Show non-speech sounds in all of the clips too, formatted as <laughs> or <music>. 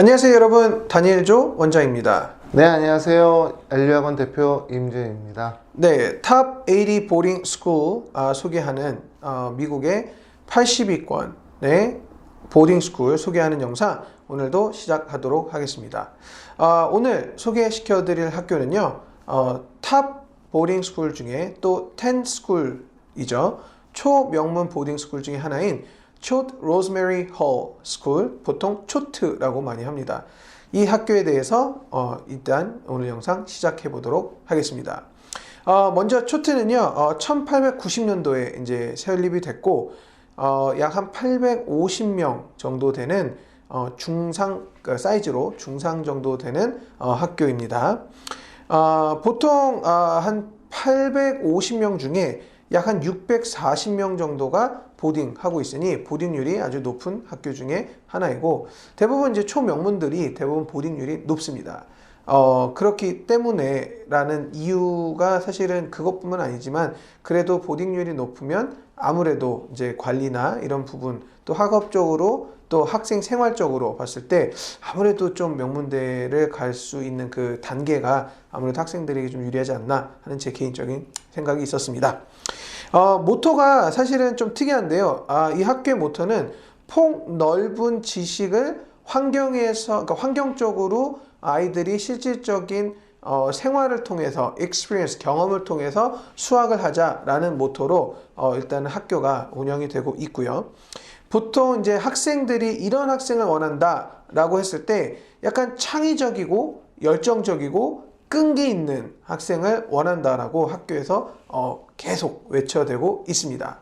안녕하세요 여러분 다니엘조 원장입니다. 네, 안녕하세요. 엘리학원 대표 임준입니다. 네, 탑 80 보딩 스쿨 아, 소개하는 어, 미국의 80위권의 보딩 스쿨 소개하는 영상 오늘도 시작하도록 하겠습니다. 아, 오늘 소개시켜 드릴 학교는요, 어, 탑 보딩 스쿨 중에 또 10 스쿨이죠. 초명문 보딩 스쿨 중에 하나인 초트 로즈메리 홀 스쿨, 보통 초트라고 많이 합니다. 이 학교에 대해서 어, 일단 오늘 영상 시작해 보도록 하겠습니다. 어, 먼저 초트는요, 어, 1890년도에 이제 설립이 됐고, 어, 약 한 850명 정도 되는 어, 중상 그 사이즈로 중상 정도 되는 어, 학교입니다. 어, 보통 어, 한 850명 중에 약 한 640명 정도가 보딩 하고 있으니 보딩률이 아주 높은 학교 중에 하나이고 대부분 이제 초명문들이 대부분 보딩률이 높습니다. 어, 그렇기 때문에 라는 이유가 사실은 그것뿐만 아니지만 그래도 보딩률이 높으면 아무래도 이제 관리나 이런 부분 또 학업적으로 또 학생 생활적으로 봤을 때 아무래도 좀 명문대를 갈 수 있는 그 단계가 아무래도 학생들에게 좀 유리하지 않나 하는 제 개인적인 생각이 있었습니다. 어, 모토가 사실은 좀 특이한데요. 아, 이 학교의 모토는 폭 넓은 지식을 환경에서, 그러니까 환경적으로 아이들이 실질적인 어, 생활을 통해서 experience 경험을 통해서 수학을 하자라는 모토로 어, 일단 학교가 운영이 되고 있고요. 보통 이제 학생들이 이런 학생을 원한다라고 했을 때 약간 창의적이고 열정적이고 끈기 있는 학생을 원한다라고 학교에서 어, 계속 외쳐대고 있습니다.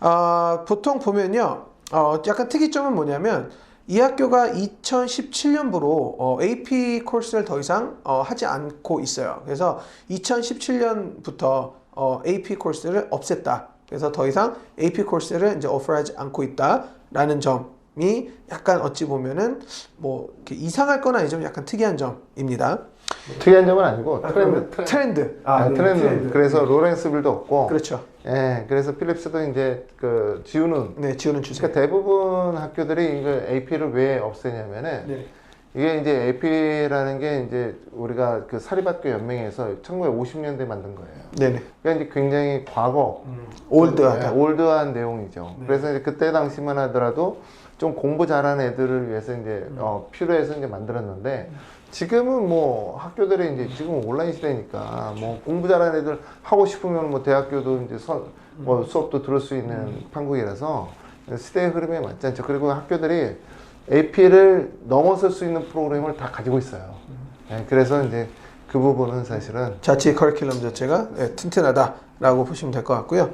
어, 보통 보면요, 어, 약간 특이점은 뭐냐면 이 학교가 2017년부로 어, AP 코스를 더 이상 어, 하지 않고 있어요. 그래서 2017년부터 어, AP 코스를 없앴다. 그래서 더 이상 AP 코스를 이제 오퍼하지 않고 있다라는 점이 약간 어찌 보면은 뭐 이상할 건 아니지만 약간 특이한 점입니다. 특이한 점은 아니고 트렌드, 트렌드. 트렌드. 아, 네, 트렌드. 그래서 로렌스 빌도 없고, 그렇죠. 예, 그래서 필립스도 이제 그 지우는. 네, 지우는 주세. 그러니까 대부분 학교들이 이걸 AP를 왜 없애냐면은 네. 이게 이제 AP라는 게 이제 우리가 그 사립학교 연맹에서 1950년대 만든 거예요. 네네. 그러니까 이제 굉장히 과거, 올드하다. 네, 올드한 내용이죠. 네. 그래서 이제 그때 당시만 하더라도 좀 공부 잘하는 애들을 위해서 이제 음. 어, 필요해서 이제 만들었는데 지금은 뭐 학교들이 이제 지금 온라인 시대니까 뭐 공부 잘하는 애들 하고 싶으면 뭐 대학교도 이제 서, 음. 뭐 수업도 들을 수 있는 판국이라서 시대의 흐름에 맞지 않죠. 그리고 학교들이 AP를 넘어설 수 있는 프로그램을 다 가지고 있어요. 음. 네, 그래서 이제 그 부분은 사실은 자체 커리큘럼 자체가 네, 튼튼하다라고 보시면 될 것 같고요.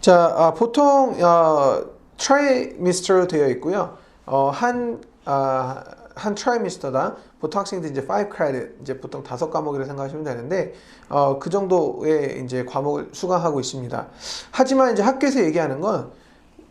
자, 아, 보통 어, 트라이미스터로 되어 있고요. 어, 한, 아, 한 트라이미스터당 보통 학생들이 이제 5 크레딧, 이제 보통 다섯 과목이라 생각하시면 되는데, 어, 그 정도의 이제 과목을 수강하고 있습니다. 하지만 이제 학교에서 얘기하는 건,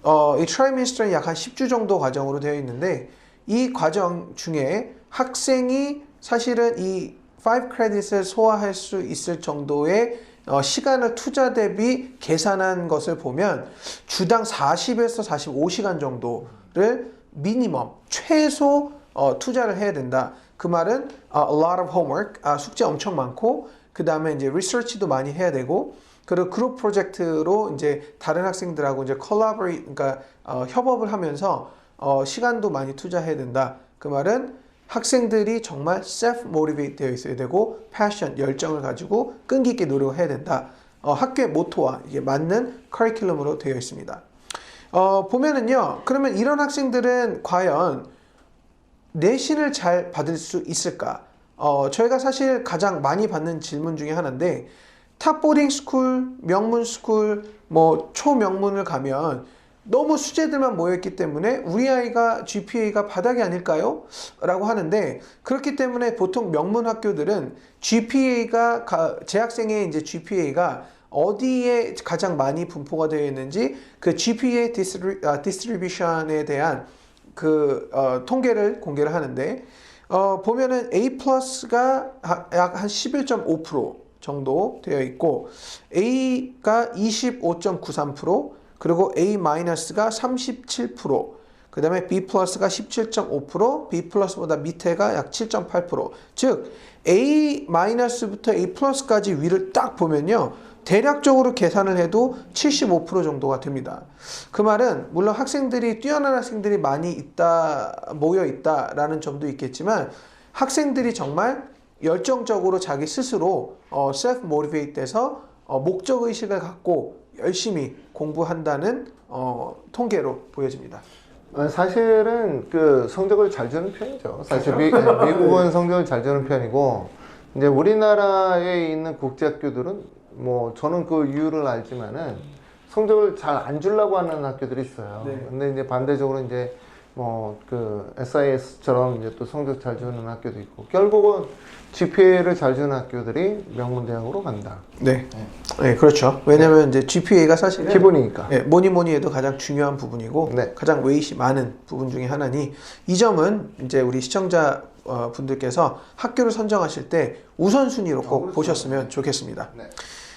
어, 이 트라이미스터는 약 한 10주 정도 과정으로 되어 있는데, 이 과정 중에 학생이 사실은 이5 크레딧을 소화할 수 있을 정도의 어, 시간을 투자 대비 계산한 것을 보면 주당 40에서 45시간 정도를 미니멈 최소 어, 투자를 해야 된다. 그 말은 어, a lot of homework 아, 숙제 엄청 많고 그 다음에 이제 리서치도 많이 해야 되고 그리고 그룹 프로젝트로 이제 다른 학생들하고 이제 콜라보레 그러니까 어, 협업을 하면서 어, 시간도 많이 투자해야 된다. 그 말은 학생들이 정말 self motivate 되어 있어야 되고 passion 열정을 가지고 끈기 있게 노력해야 된다. 어, 학교의 모토와 이게 맞는 커리큘럼으로 되어 있습니다. 어, 보면은요. 그러면 이런 학생들은 과연 내신을 잘 받을 수 있을까? 어, 저희가 사실 가장 많이 받는 질문 중에 하나인데 탑 보딩 스쿨, 명문 스쿨, 뭐 초명문을 가면 너무 수재들만 모여있기 때문에 우리 아이가 GPA가 바닥이 아닐까요? 라고 하는데 그렇기 때문에 보통 명문 학교들은 GPA가 재학생의 이제 GPA가 어디에 가장 많이 분포가 되어 있는지 그 GPA 디스트리, 아, 디스트리뷰션에 대한 그 어, 통계를 공개를 하는데 어, 보면은 A 플러스가 약 한 11.5% 정도 되어 있고 A가 25.93% 그리고 A 마이너스가 37%그 그 다음에 B 플러스가 17.5%, B 플러스보다 밑에가 약 7.8%. 즉, A 마이너스부터 A 플러스까지 위를 딱 보면요. 대략적으로 계산을 해도 75% 정도가 됩니다. 그 말은 물론 학생들이 뛰어난 학생들이 많이 있다 모여 있다라는 점도 있겠지만 학생들이 정말 열정적으로 자기 스스로 어, self motivate 돼서 어, 목적 의식을 갖고 열심히 공부한다는 어, 통계로 보여집니다. 어, 사실은 그 성적을 잘 주는 편이죠. 사실 미, <laughs> 미국은 성적을 잘 주는 편이고 이제 우리나라에 있는 국제학교들은 뭐 저는 그 이유를 알지만은 성적을 잘 안 주려고 하는 학교들이 있어요. 네. 근데 이제 반대적으로 이제 뭐 그 SIS처럼 이제 또 성적 잘 주는 학교도 있고 결국은 GPA를 잘 주는 학교들이 명문 대학으로 간다. 네, 네 그렇죠. 왜냐하면 이제 GPA가 사실은 기본이니까. 예, 뭐니 뭐니 해도 가장 중요한 부분이고 네. 가장 웨이시 많은 부분 중에 하나니 이 점은 이제 우리 시청자 어, 분들께서 학교를 선정하실 때 우선순위로 꼭 어, 그렇죠. 보셨으면 좋겠습니다. 네.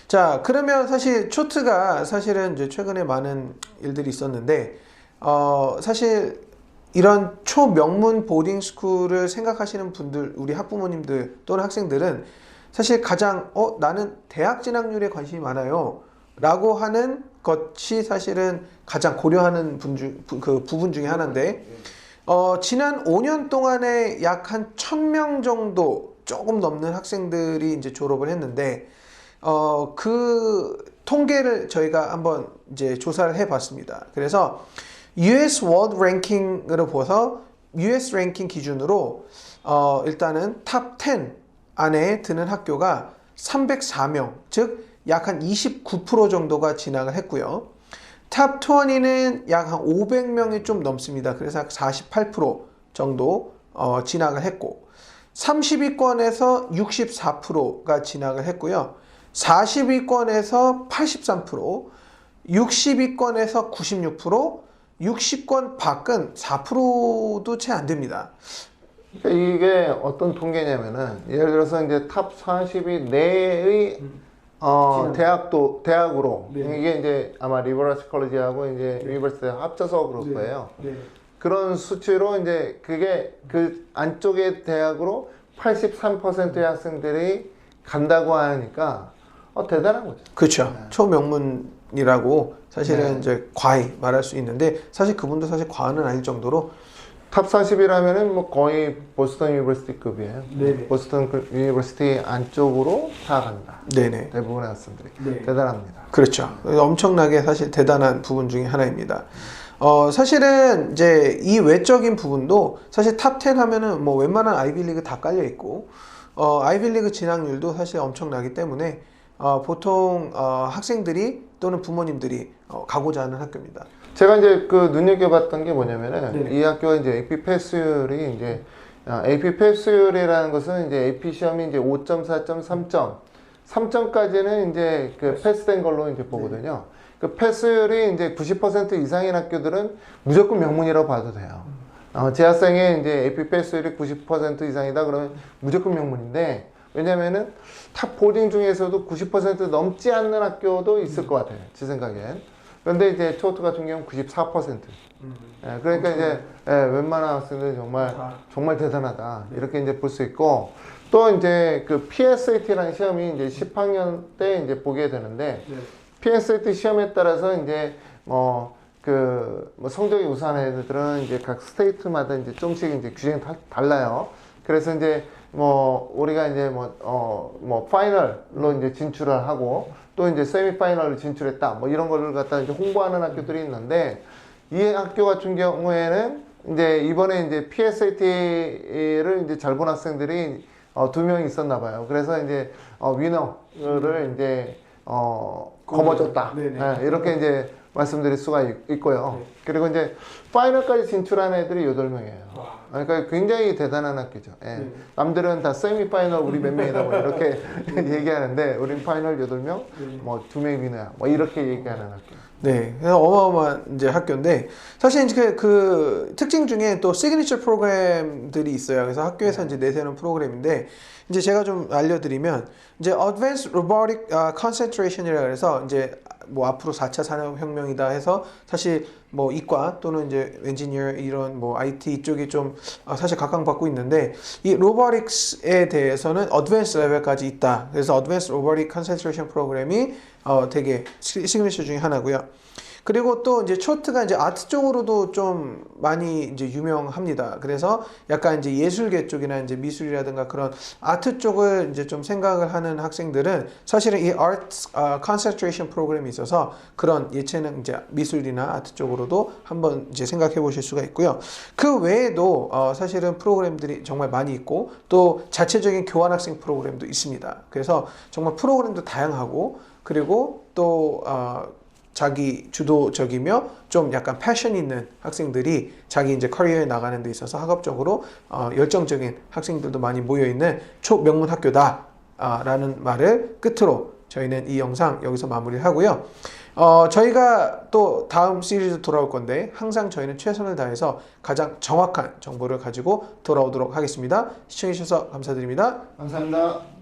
자, 그러면 사실 초트가 사실은 이제 최근에 많은 일들이 있었는데 어, 사실 이런 초명문 보딩 스쿨을 생각하시는 분들, 우리 학부모님들 또는 학생들은 사실 가장 어 나는 대학 진학률에 관심이 많아요. 라고 하는 것이 사실은 가장 고려하는 분 중, 부- 그 부분 중에 하나인데 어, 지난 5년 동안에 약 한 1000명 정도 조금 넘는 학생들이 이제 졸업을 했는데 어, 그 통계를 저희가 한번 이제 조사를 해 봤습니다. 그래서 US 월드 랭킹으로 보서 US 랭킹 기준으로 어, 일단은 탑 10 안에 드는 학교가 304명, 즉 약 한 29% 정도가 진학을 했고요. 탑 20는 약 한 500명이 좀 넘습니다. 그래서 약48% 정도 어, 진학을 했고 30위권에서 64%가 진학을 했고요. 40위권에서 83%, 60위권에서 96%, 60권 밖은 4%도 채 안 됩니다. 그러니까 이게 어떤 통계냐면은 예를 들어서 이제 탑 40위 내의 어. 대학도 대학으로 네. 이게 이제 아마 리버러스 컬리지하고 이제 유니버시티 합쳐서 그럴 거예요. 그런 수치로 이제 그게 그 안쪽의 대학으로 83%의 학생들이 간다고 하니까 어, 대단한 거죠. 그렇죠. 초명문 이라고 사실은 네. 이제 과히 말할 수 있는데 사실 그분도 사실 과언은 아닐 정도로 탑 40이라면은 뭐 거의 보스턴 유니버시티급이에요. 네네. 보스턴 그 유니버시티 안쪽으로 다 간다. 네네. 대부분의 학생들이 네. 대단합니다. 그렇죠. 엄청나게 사실 대단한 부분 중에 하나입니다. 어, 사실은 이제 이 외적인 부분도 사실 탑 10 하면은 뭐 웬만한 아이빌리그 다 깔려 있고, 어, 아이빌리그 진학률도 사실 엄청나기 때문에 어, 보통 어, 학생들이 또는 부모님들이 어, 가고자 하는 학교입니다. 제가 이제 그 눈여겨봤던 게 뭐냐면은 네네. 이 학교가 이제 AP 패스율이 이제 아, AP 패스율이라는 것은 이제 AP 시험이 이제 5.4점, 3점, 3점까지는 이제 그 패스된 걸로 이제 보거든요. 그 패스율이 이제 90% 이상인 학교들은 무조건 명문이라고 봐도 돼요. 어, 제 학생의 이제 AP 패스율이 90% 이상이다 그러면 무조건 명문인데 왜냐면은 탑 보딩 중에서도 90% 넘지 않는 학교도 있을 것 같아요. 제 생각엔. 그런데 이제 초트 같은 경우는 94%. 예, 그러니까 이제 예, 웬만한 학생들은 정말 다. 정말 대단하다 이렇게 이제 볼 수 있고 또 이제 그 PSAT라는 시험이 이제 10학년 때 이제 보게 되는데 PSAT 시험에 따라서 이제 뭐 그 뭐 성적이 우수한 애들은 이제 각 스테이트마다 이제 좀씩 이제 규정이 다 달라요. 그래서 이제 뭐 우리가 이제 뭐어 뭐 파이널로 이제 진출을 하고 또 이제 세미 파이널로 진출했다 뭐 이런 거를 갖다 이제 홍보하는 학교들이 있는데 이 학교 같은 경우에는 이제 이번에 이제 PSAT를 이제 잘 본 학생들이 어, 두 명 있었나 봐요. 그래서 이제 어, 위너를 이제 어, 거머졌다. 네네. 예, 이렇게 이제 말씀드릴 수가 있, 있고요. 그리고 이제 파이널까지 진출한 애들이 8명이에요. 그러니까 굉장히 대단한 학교죠. 예. 네. 남들은 다 세미 파이널 우리 몇 명이다 뭐 이렇게 <laughs> <laughs> 얘기하는데 우린 파이널 8명, 뭐두명 위너야. 뭐 이렇게 얘기하는 학교. 네, 어마어마한 이제 학교인데 사실 이제 그, 그 특징 중에 또 시그니처 프로그램들이 있어요. 그래서 학교에서 이제 내세우는 프로그램인데 이제 제가 좀 알려드리면 이제 Advanced Robotic 아, Concentration이라 그래서 이제 뭐 앞으로 4차 산업혁명이다 해서 사실 뭐 이과 또는 이제 엔지니어 이런 뭐 IT 이쪽이 좀 아, 사실 각광받고 있는데 이 로보틱스에 대해서는 어드밴스 레벨까지 있다. 그래서 어드밴스 로보틱 컨센트레이션 프로그램이 어, 되게 시- 시그니처 중에 하나고요. 그리고 또 이제 초트가 이제 아트 쪽으로도 좀 많이 이제 유명합니다. 그래서 약간 이제 예술계 쪽이나 이제 미술이라든가 그런 아트 쪽을 이제 좀 생각을 하는 학생들은 사실은 이 아트 컨센트레이션 프로그램이 있어서 그런 예체능 이제 미술이나 아트 쪽으로도 한번 이제 생각해 보실 수가 있고요. 그 외에도 어, 사실은 프로그램들이 정말 많이 있고 또 자체적인 교환 학생 프로그램도 있습니다. 그래서 정말 프로그램도 다양하고 그리고 또 어, 자기 주도적이며 좀 약간 패션 있는 학생들이 자기 이제 커리어에 나가는 데 있어서 학업적으로 어, 열정적인 학생들도 많이 모여 있는 초명문 학교다라는 말을 끝으로 저희는 이 영상 여기서 마무리를 하고요. 어, 저희가 또 다음 시리즈 돌아올 건데 항상 저희는 최선을 다해서 가장 정확한 정보를 가지고 돌아오도록 하겠습니다. 시청해 주셔서 감사드립니다. 감사합니다.